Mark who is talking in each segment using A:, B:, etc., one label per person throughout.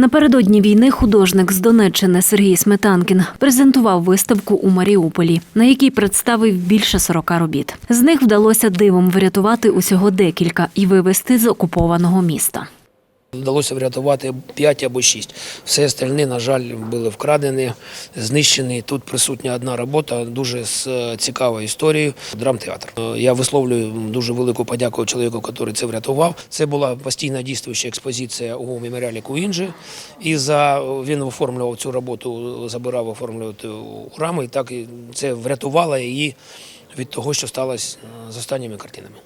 A: Напередодні війни художник з Донеччини Сергій Сметанкін презентував виставку у Маріуполі, на якій представив більше 40 робіт. З них вдалося дивом врятувати усього декілька і вивезти з окупованого міста.
B: Вдалося врятувати 5 або 6. Все остальне, на жаль, були вкрадені, знищені. Тут присутня одна робота, дуже з е, цікавою історією. Драмтеатр. Е, Я висловлюю дуже велику подяку чоловіку, який це врятував. Це була постійно діюча експозиція у меморіалі Куінджі. І за він оформлював цю роботу, забирав оформлювати у рами. І так це врятувало її від того, що сталося е, з останніми картинами.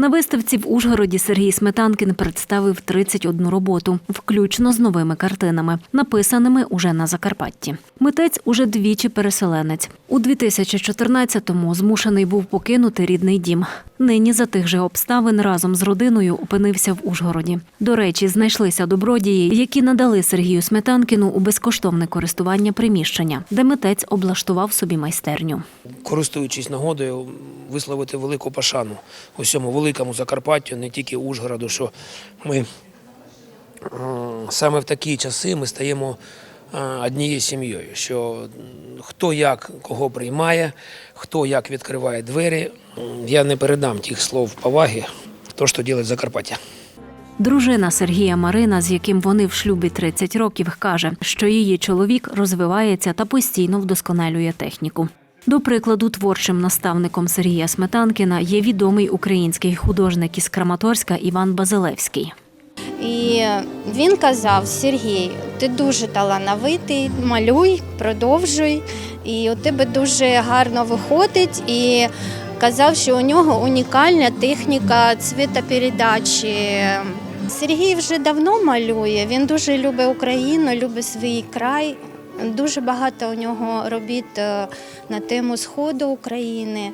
A: На виставці в Ужгороді Сергій Сметанкін представив 31 роботу, включно з новими картинами, написаними уже на Закарпатті. Митець уже двічі переселенець. У 2014-му змушений був покинути рідний дім. Нині за тих же обставин разом з родиною опинився в Ужгороді. До речі, знайшлися добродії, які надали Сергію Сметанкіну у безкоштовне користування приміщення, де митець облаштував собі майстерню.
B: користуючись нагодою, висловити велику пошану усьому великому Закарпаттю, не тільки Ужгороду, що ми саме в такі часи ми стаємо однією сім'єю, що хто як кого приймає, хто як відкриває двері. Я не передам тих слов поваги, то, що робить Закарпаття.
A: Дружина Сергія Марина, з яким вони в шлюбі 30 років, каже, що її чоловік розвивається та постійно вдосконалює техніку. До прикладу, творчим наставником Сергія Сметанкіна є відомий український художник із Краматорська Іван Базилевський.
C: І він казав: Сергій, ти дуже талановитий, малюй, продовжуй, і у тебе дуже гарно виходить. І казав, що у нього унікальна техніка цвітопередачі. Сергій вже давно малює. Він дуже любить Україну, любить свій край. Дуже багато у нього робіт е, на тему Сходу України.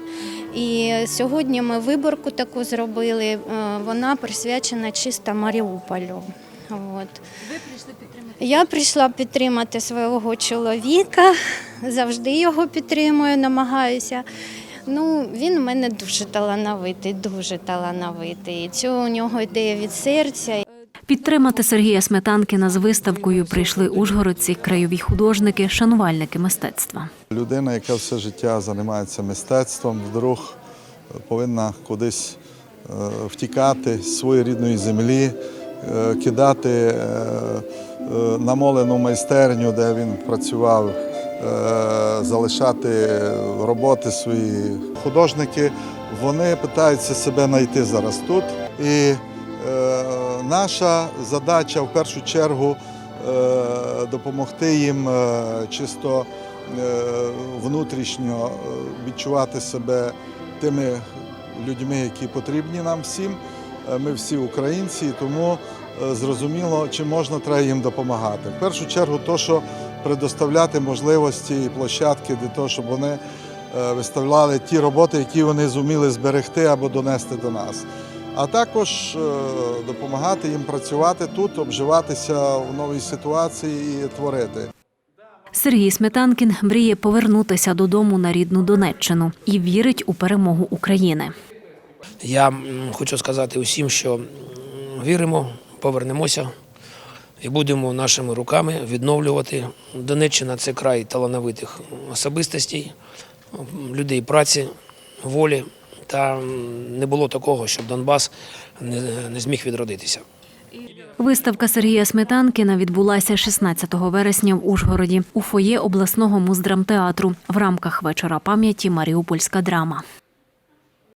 C: І сьогодні ми виборку таку зробили. е, Вона присвячена чисто Маріуполю. От. Ви прийшли підтримати? Я прийшла підтримати свого чоловіка, завжди його підтримую, намагаюся. Ну, він у мене дуже талановитий, дуже талановитий. Це у нього ідея від серця.
A: Підтримати Сергія Сметанкіна з виставкою прийшли ужгородці, краєві художники, шанувальники мистецтва.
D: Людина, яка все життя займається мистецтвом, вдруг повинна кудись е, втікати з своєї рідної землі, е, кидати е, е, намолену майстерню, де він працював, е, залишати роботи свої. Художники вони питаються себе знайти зараз тут. І е, наша задача в першу чергу е, допомогти їм е, чисто е, внутрішньо е, відчувати себе тими людьми, які потрібні нам всім. Е, Ми всі українці, тому е, зрозуміло, чи можна треба їм допомагати. В першу чергу, то, що предоставляти можливості і площадки для того, щоб вони е, виставляли ті роботи, які вони зуміли зберегти або донести до нас. А також допомагати їм працювати тут, обживатися в новій ситуації і творити.
A: Сергій Сметанкін мріє повернутися додому на рідну Донеччину і вірить у перемогу України.
B: Я хочу сказати усім, що віримо, повернемося і будемо нашими руками відновлювати. Донеччина це край талановитих особистостей, людей праці, волі. Та не було такого, щоб Донбас не, зміг відродитися.
A: Виставка Сергія Сметанкіна відбулася 16 вересня в Ужгороді у фоє обласного муздрамтеатру в рамках вечора пам'яті Маріупольська драма.